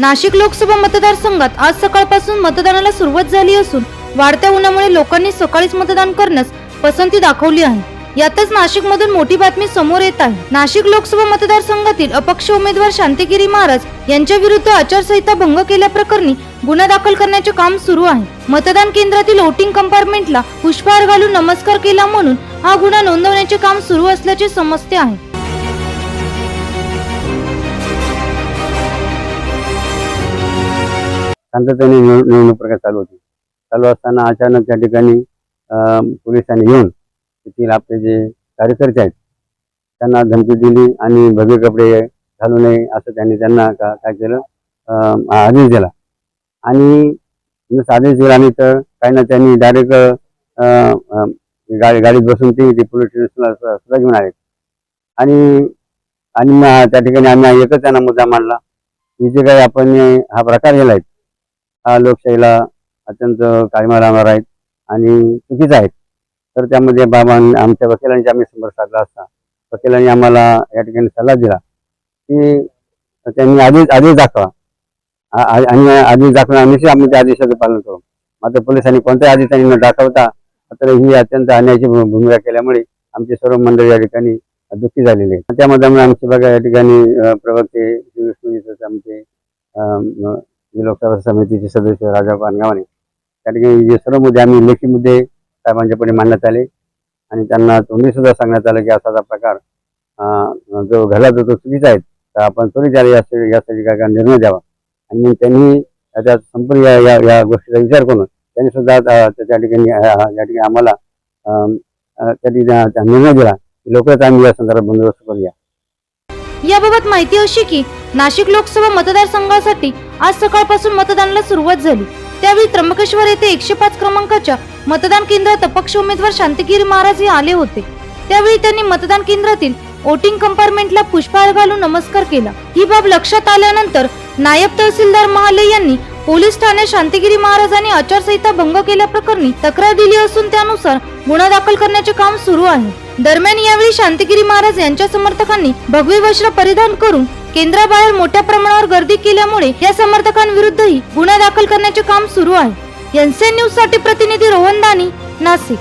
नाशिक लोकसभा मतदारसंघात आज सकाळपासून मतदानाला सुरुवात झाली असून वाढत्या उन्हामुळे लोकांनी सकाळीच मतदान करण्यास पसंती दाखवली आहे. यातच नाशिकमधून मोठी बातमी समोर येत आहे. नाशिक लोकसभा मतदारसंघातील अपक्ष उमेदवार शांतिगिरी महाराज यांच्या विरुद्ध आचारसंहिता भंग केल्याप्रकरणी गुन्हा दाखल करण्याचे काम सुरू आहे. मतदान केंद्रातील वोटिंग कंपार्टमेंटला पुष्पहार घालून नमस्कार केला म्हणून हा गुन्हा नोंदवण्याचे काम सुरू असल्याचे समजते आहे. शांततेने निवडणूक प्रक्रिया चालू होती. चालू असताना अचानक त्या ठिकाणी पोलिसांनी येऊन तेथील आपले जे कार्यकर्ते आहेत त्यांना धमकी दिली आणि भगवे कपडे घालू नये असं त्यांनी त्यांना का- काय केलं? आदेश दिला. आणि आदेश दिला नाही तर काही ना त्यांनी डायरेक्ट गाडी गाडीत बसून ती ते पोलीस स्टेशनला सुद्धा घेऊन आले. आणि आणि मग त्या ठिकाणी आम्ही एकच त्यांना मुद्दा मांडला. की जे काही आपण हा प्रकार केला आहे हा लोकशाहीला अत्यंत काळीमा लावणार आहेत आणि चुकीचं आहेत. तर त्यामध्ये बाबा आमच्या वकिलांची आम्ही संपर्क साधला असता वकिलांनी आम्हाला या ठिकाणी सल्ला दिला की त्यांनी आदेश आदेश दाखवा. आणि आदेश दाखवणं निश्चित आम्ही त्या आदेशाचं पालन करू. मात्र पोलिसांनी कोणत्याही आदेश त्यांनी न दाखवता मात्र ही अत्यंत अन्यायाची भू- भूमिका केल्यामुळे आमची सर्व मंडळी या ठिकाणी दुःखी झालेली आहे त्यामध्ये आमचे बघा या ठिकाणी प्रवक्ते श्री विष्णू आमचे लोकसभा समितीचे सदस्य राजा पानगावाने त्या ठिकाणी जे सर्व मुद्दे आम्ही लेखी मुद्दे साहेबांच्या पुढे मांडण्यात आले. आणि त्यांना तुम्ही सुद्धा सांगण्यात आलं की असा प्रकार जो घडला जातो तो चुकीचा आहे. तर आपण त्वरित याला यासाठी काय काय निर्णय द्यावा. आणि त्यांनी त्याच्यात संपूर्ण या या या गोष्टीचा विचार करून त्यांनी सुद्धा त्या ठिकाणी या ठिकाणी आम्हाला त्या ठिकाणी निर्णय दिला. की लवकरच आम्ही या संदर्भात बंदोबस्त करूया. याबाबत माहिती अशी की नाशिक लोकसभा मतदारसंघासाठी आज सकाळपासून मतदानाला सुरुवात झाली. त्यावेळी त्र्यंबकेश्वर येथे एकशे पाच क्रमांकाच्या मतदान केंद्रात अपक्ष उमेदवार शांतिगिरी महाराज हे आले होते. त्यावेळी त्यांनी मतदान केंद्रातील वोटिंग कंपार्टमेंटला पुष्पहार घालून नमस्कार केला. ही बाब लक्षात आल्यानंतर नायब तहसीलदार महाले यांनी पोलीस ठाण्यात शांतिगिरी महाराजांनी आचारसंहिता भंग केल्याप्रकरणी तक्रार दिली असून त्यानुसार गुन्हा दाखल करण्याचे काम सुरू आहे. दरम्यान यावेळी शांतिगिरी महाराज यांच्या समर्थकांनी भगवे वस्त्र परिधान करून केंद्राबाहेर मोठ्या प्रमाणावर गर्दी केल्यामुळे या समर्थकांविरुद्धही गुन्हा दाखल करण्याचे काम सुरू आहे. एनसीएन न्यूजसाठी प्रतिनिधी रोहन दानी नाशिक.